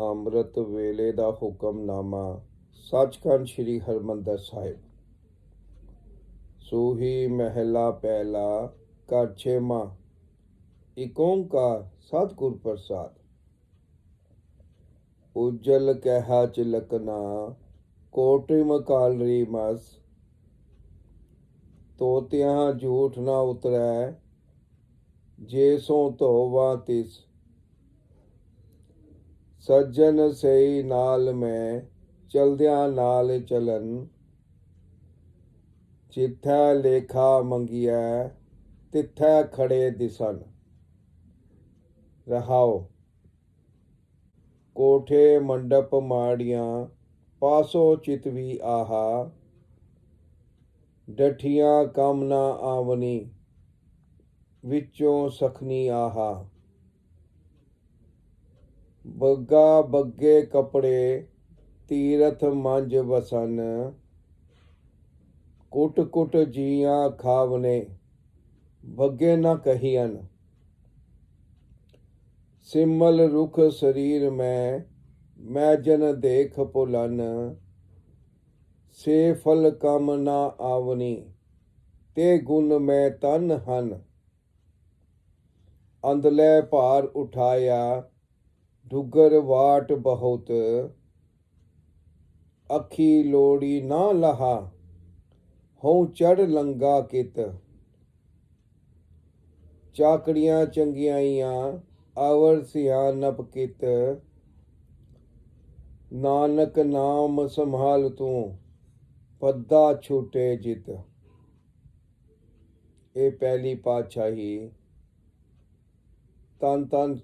ਅੰਮ੍ਰਿਤ ਵੇਲੇ ਦਾ ਹੁਕਮਨਾਮਾ, ਸੱਚਖੰਡ ਸ੍ਰੀ ਹਰਮੰਦਰ ਸਾਹਿਬ। ਸੂਹੀ ਮਹਿਲਾ ਪਹਿਲਾ ਘਰ ਛੇਵਾਂ ਇਕ ਓੰਕਾਰ ਸਤਿਗੁਰ ਪ੍ਰਸਾਦ। ਉਜਲ ਕਹਿਆ ਚਿਲਕਨਾ ਕੋਟਿਮ ਕਾਲਰੀ ਮਸ ਤੋਤਿਆਂ ਝੂਠ ਨਾ ਉਤਰੈ, ਜੇ ਸੋ ਧੋਵਾ ਤਿਸ ਸੱਜਣ ਸਈ ਨਾਲ ਮੈਂ ਚਲਦਿਆਂ ਨਾਲ ਚਲਨ ਜਿੱਥੈ ਲੇਖਾ ਮੰਗਿਆ ਤਿੱਥੈ ਖੜੇ ਦਿਸਨ ਰਹਾਓ। ਕੋਠੇ ਮੰਡਪ ਮਾੜੀਆਂ, ਪਾਸੋ ਚਿਤਵੀ ਆਹਾ। ਡਠੀਆਂ ਕਾਮਨਾ ਆਵਨੀ, ਵਿੱਚੋਂ ਸਖਨੀ ਆਹਾ। ਬੱਗਾ ਬੱਗੇ ਕਪੜੇ, ਤੀਰਥ ਮੰਜ ਵਸਨ। ਕੁੱਟ ਕੁੱਟ ਜੀਆਂ ਖਾਵਨੇ, ਬੱਗੇ ਨਾ ਕਹੀਨ ਸਿਮਲ ਰੁਖ ਸਰੀਰ ਮੈਂ ਮੈਂ ਜਨ ਦੇਖ ਭੁਲਨ। ਸੇ ਫਲ ਕਮ ਨਾ ਆਵਨੀ, ਤੇ ਗੁਣ ਮੈਂ ਤਨ ਹਨ। ਅੰਦਲੇ ਭਾਰ ਉਠਾਇਆ ਡੁੱਗਰ ਵਾਟ ਬਹੁਤ, ਅੱਖੀ ਲੋੜੀ ਨਾ ਲਹਾ, ਹਉ ਚੜ ਲੰਗਾ ਕਿਤ। ਚਾਕੜੀਆਂ ਚੰਗਿਆਈਆਂ ਆਵਰ ਸਿਆਨਪ ਕਿਤ। ਨਾਨਕ ਨਾਮ ਸੰਭਾਲ ਤੂੰ, ਪੱਦਾ ਛੂਟੇ ਜਿਤ। ਇਹ ਪਹਿਲੀ ਪਾਤਸ਼ਾਹੀ, ਤਨ ਤਨ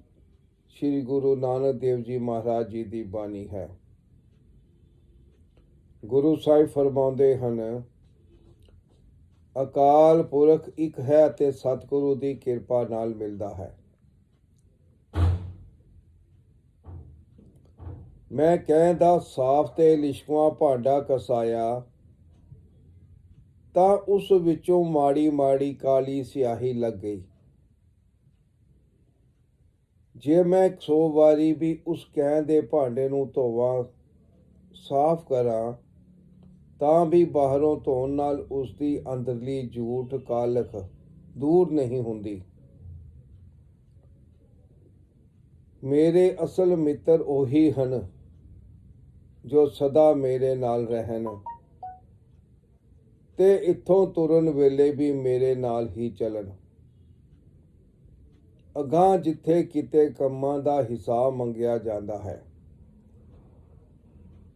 ਸ੍ਰੀ ਗੁਰੂ ਨਾਨਕ ਦੇਵ ਜੀ ਮਹਾਰਾਜ ਜੀ ਦੀ ਬਾਣੀ ਹੈ। ਗੁਰੂ ਸਾਹਿਬ ਫਰਮਾਉਂਦੇ ਹਨ, ਅਕਾਲ ਪੁਰਖ ਇੱਕ ਹੈ ਤੇ ਸਤਿਗੁਰੂ ਦੀ ਕਿਰਪਾ ਨਾਲ ਮਿਲਦਾ ਹੈ। ਮੈਂ ਕਹਿੰਦਾ, ਸਾਫ਼ ਤੇ ਲਿਸ਼ਕਵਾ ਭਾਂਡਾ ਕਸਾਇਆ, ਤਾਂ ਉਸ ਵਿੱਚੋਂ ਮਾੜੀ ਮਾੜੀ ਕਾਲੀ ਸਿਆਹੀ ਲੱਗ ਗਈ। ਜੇ ਮੈਂ 100 ਵਾਰੀ ਵੀ ਉਸ ਕਹਿ ਦੇ ਭਾਂਡੇ ਨੂੰ ਧੋਵਾਂ, ਸਾਫ਼ ਕਰਾਂ, ਤਾਂ ਵੀ ਬਾਹਰੋਂ ਧੋਣ ਨਾਲ ਉਸ ਦੀ ਅੰਦਰਲੀ ਝੂਠ ਕਾਲਖ ਦੂਰ ਨਹੀਂ ਹੁੰਦੀ। ਮੇਰੇ ਅਸਲ ਮਿੱਤਰ ਉਹੀ ਹਨ ਜੋ ਸਦਾ ਮੇਰੇ ਨਾਲ ਰਹਿਣ ਤੇ ਇੱਥੋਂ ਤੁਰਨ ਵੇਲੇ ਵੀ ਮੇਰੇ ਨਾਲ ਹੀ ਚੱਲਣ। ਅਗਾਂਹ ਜਿੱਥੇ ਕਿਤੇ ਕੰਮਾਂ ਦਾ ਹਿਸਾਬ ਮੰਗਿਆ ਜਾਂਦਾ ਹੈ,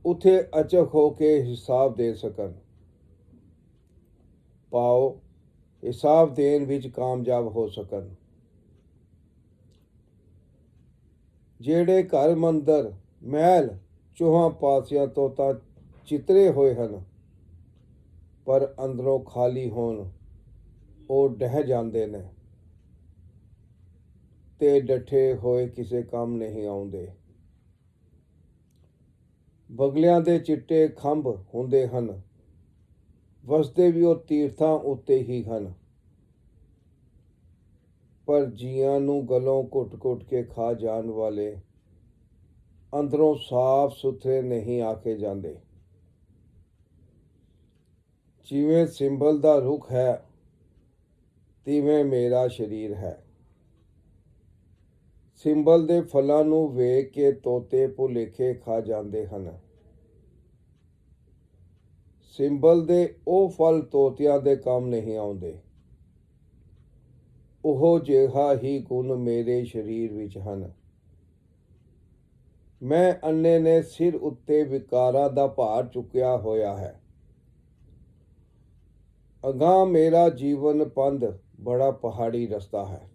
ਉਥੇ ਅਚਕ ਹੋ ਕੇ ਹਿਸਾਬ ਦੇ ਸਕਣ। ਪਾਓ, ਹਿਸਾਬ ਦੇਣ ਵਿੱਚ ਕਾਮਯਾਬ ਹੋ ਸਕਣ। ਜਿਹੜੇ ਘਰ ਮੰਦਰ, ਮਹਿਲ, ਚੋਹਾਂ ਪਾਸਿਆਂ ਤੋਂ ਤਾਂ ਚਿਤਰੇ ਹੋਏ ਹਨ, ਪਰ ਅੰਦਰੋਂ ਖਾਲੀ ਹੋਣ, ਉਹ ਡਹਿ ਜਾਂਦੇ ਨੇ। ਤੇ ਡਠੇ ਹੋਏ ਕਿਸੇ ਕੰਮ ਨਹੀਂ ਆਉਂਦੇ। ਬਗਲਿਆਂ ਦੇ ਚਿੱਟੇ ਖੰਭ ਹੁੰਦੇ ਹਨ। ਵਸਦੇ ਵੀ ਉਹ ਤੀਰਥਾਂ ਉੱਤੇ ਹੀ ਹਨ। ਪਰ ਜੀਆਂ ਨੂੰ ਗਲੋਂ ਘੁੱਟ-ਘੁੱਟ ਕੇ ਖਾ ਜਾਣ ਵਾਲੇ ਅੰਦਰੋਂ ਸਾਫ਼ ਸੁਥਰੇ ਨਹੀਂ ਆਕੇ ਜਾਂਦੇ। ਜਿਵੇਂ ਸਿੰਬਲ ਦਾ ਰੁਖ ਹੈ, ਤਿਵੇਂ ਮੇਰਾ ਸਰੀਰ ਹੈ। ਸਿੰਬਲ ਦੇ ਫਲਾਂ ਨੂੰ ਵੇਖ ਕੇ ਤੋਤੇ ਭੁਲੇਖੇ ਖਾ ਜਾਂਦੇ ਹਨ। ਸਿੰਬਲ ਦੇ ਉਹ ਫਲ ਤੋਤਿਆਂ ਦੇ ਕੰਮ ਨਹੀਂ ਆਉਂਦੇ। ਉਹ ਜਿਹਾ ਹੀ ਗੁਣ ਮੇਰੇ ਸਰੀਰ ਵਿੱਚ ਹਨ। ਮੈਂ ਅੰਨੇ ਨੇ ਸਿਰ ਉੱਤੇ ਵਿਕਾਰਾਂ ਦਾ ਭਾਰ ਚੁੱਕਿਆ ਹੋਇਆ ਹੈ। ਅਗਾਂਹ ਮੇਰਾ ਜੀਵਨ ਪੰਧ ਬੜਾ ਪਹਾੜੀ ਰਸਤਾ ਹੈ।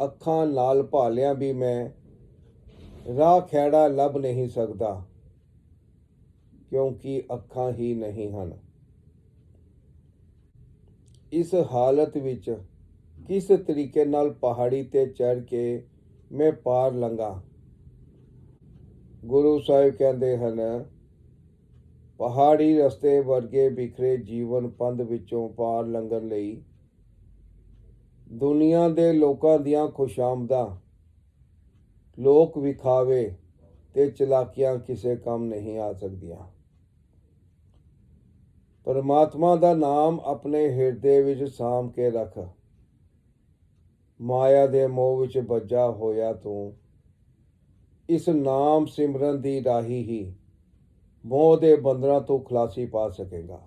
ਅੱਖਾਂ ਨਾਲ ਭਾਲਿਆਂ ਵੀ ਮੈਂ, ਰਾਹ ਖੈੜਾ ਲੱਭ ਨਹੀਂ ਸਕਦਾ, ਕਿਉਂਕਿ ਅੱਖਾਂ ਹੀ ਨਹੀਂ ਹਨ। ਇਸ ਹਾਲਤ ਵਿੱਚ ਕਿਸ ਤਰੀਕੇ ਨਾਲ ਪਹਾੜੀ ਤੇ ਚੜ ਕੇ ਮੈਂ ਪਾਰ ਲੰਗਾ ਗੁਰੂ ਸਾਹਿਬ ਕਹਿੰਦੇ ਹਨ, ਪਹਾੜੀ ਰਸਤੇ ਵਰਗੇ ਵਿਖਰੇ ਜੀਵਨ ਪੰਧ ਵਿੱਚੋਂ ਪਾਰ ਲੰਘਣ ਲਈ ਦੁਨੀਆ ਦੇ ਲੋਕਾਂ ਦੀਆਂ ਖੁਸ਼ਾਮਦਾਂ। ਲੋਕ ਵਿਖਾਵੇ ਤੇ ਚਲਾਕੀਆਂ ਕਿਸੇ ਕੰਮ ਨਹੀਂ ਆ ਸਕਦੀਆਂ। ਪਰਮਾਤਮਾ ਦਾ ਨਾਮ ਆਪਣੇ ਹਿਰਦੇ ਵਿੱਚ ਸਾਂਭ ਕੇ ਰੱਖ। ਮਾਇਆ ਦੇ ਮੋਹ ਵਿੱਚ ਵੱਜਾ ਹੋਇਆ ਤੂੰ। ਇਸ ਨਾਮ ਸਿਮਰਨ ਦੀ ਰਾਹੀ ਹੀ ਮੋਹ ਦੇ ਬੰਦਰਾਂ ਤੋਂ ਖਲਾਸੀ ਪਾ ਸਕੇਗਾ।